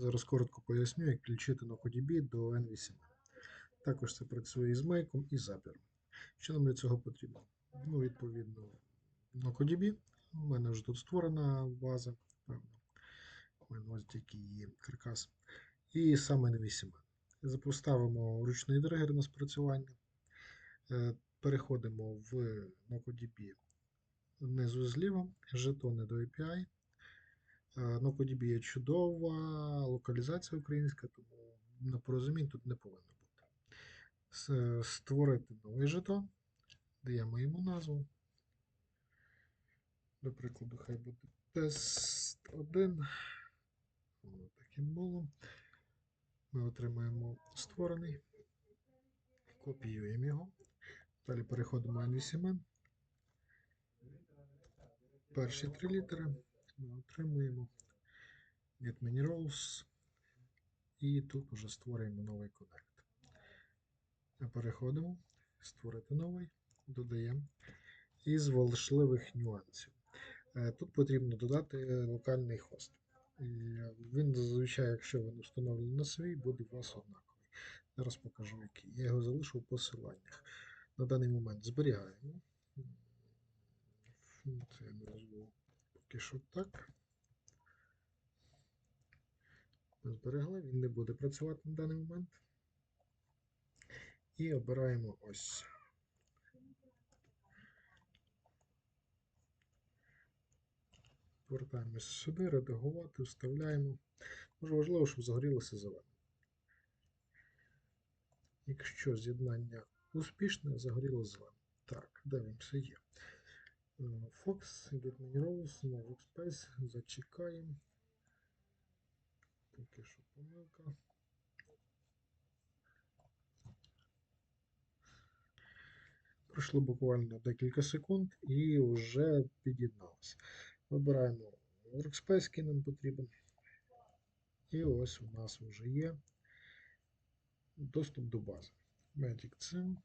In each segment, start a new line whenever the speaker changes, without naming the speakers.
Зараз коротко поясню, як включити NoCoDB до NVSM. Також це працює і з мейком, і запіром. Що нам для цього потрібно? Ну, відповідно, NoCoDB. У мене вже тут створена база, певно. У мене ось такий є каркас. І саме NVSM. Запоставимо ручний дригер на спрацювання. Е, Переходимо в NoCoDB внизу зліва, жетони до API. Е, NoCoDB є чудова, локалізація українська, тому непорозумінь тут не повинно бути. Створити новий жетон, даємо йому назву. До прикладу, хай буде тест 1. Воно таким було. Ми отримаємо створений, копіюємо його. Далі переходимо в NVCMN. Перші три літери ми отримуємо get many. І тут вже створюємо новий коннект. Переходимо, створити новий, додаємо. Із важливих нюансів. Е, Тут потрібно додати локальний хост. Він зазвичай, якщо він встановлений на свій, буде у вас однаковий. Зараз покажу, який. Я його залишу у посиланнях. На даний момент зберігаємо. Поки що так. Зберегли, він не буде працювати на даний момент. І обираємо ось. Повертаємося сюди, редагувати, вставляємо. Дуже важливо, щоб загорілося зелене. Якщо з'єднання успішне, загоріло зелене. Так, все є? Fox, Get Many Rows, No Workspace, зачекаємо. Поки що помилка. Пройшло буквально декілька секунд і вже під'єдналося. Вибираємо Workspace, який нам потрібен. І ось у нас вже є доступ до бази. Magic Sim.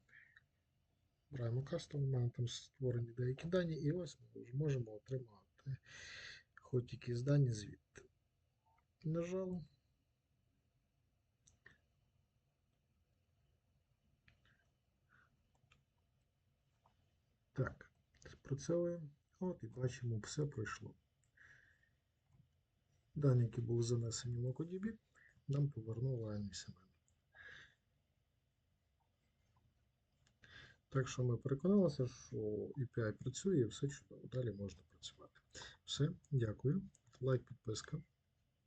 Вибираємо Custom, у мене там створені деякі дані, і ось ми вже можемо отримати хоч якісь дані звідти. Нажали. Так, спрацьовуємо. От і бачимо, все пройшло. Дані, які були занесені в MocoDB, нам повернула NVSMN. Так що ми переконалися, що API працює і все чудово. Далі можна працювати. Все, дякую. Лайк, підписка.